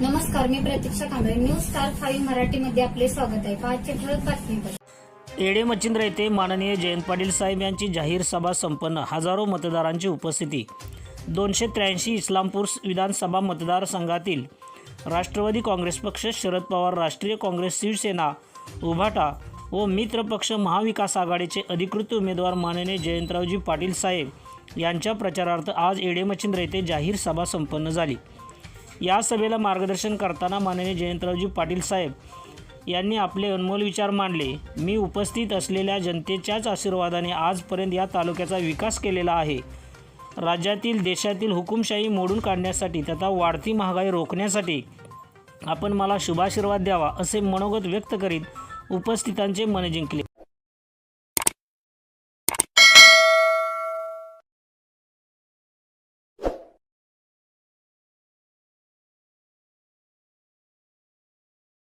Saksha Kamble. News star five मराठीमध्ये आपले स्वागत आहे. पाचशे ठळक बातमीपत्र येडे मच्छिंद्र येथे माननीय जयंत पाटील साहेब यांची जाहीर सभा संपन्न. हजारो मतदारांची उपस्थिती. दोनशे त्र्याऐंशी इस्लामपूर विधानसभा मतदारसंघातील राष्ट्रवादी काँग्रेस पक्ष शरद पवार राष्ट्रीय काँग्रेस शिवसेना उभाटा व मित्र पक्ष महाविकास आघाडीचे अधिकृत उमेदवार माननीय जयंतरावजी पाटील साहेब यांच्या प्रचारार्थ आज येडे मच्छिंद्र येथे जाहीर सभा संपन्न झाली. या सभेला मार्गदर्शन करताना माननीय जयंतरावजी पाटील साहेब यांनी आपले अनमोल विचार मांडले. मी उपस्थित असलेल्या जनतेच्याच आशीर्वादाने आजपर्यंत या तालुक्याचा विकास केलेला आहे. राज्यातील देशातील हुकुमशाही मोडून काढण्यासाठी तथा वाढती महागाई रोखण्यासाठी आपण मला शुभाशीर्वाद द्यावा असे मनोगत व्यक्त करीत उपस्थितांचे मन जिंकले.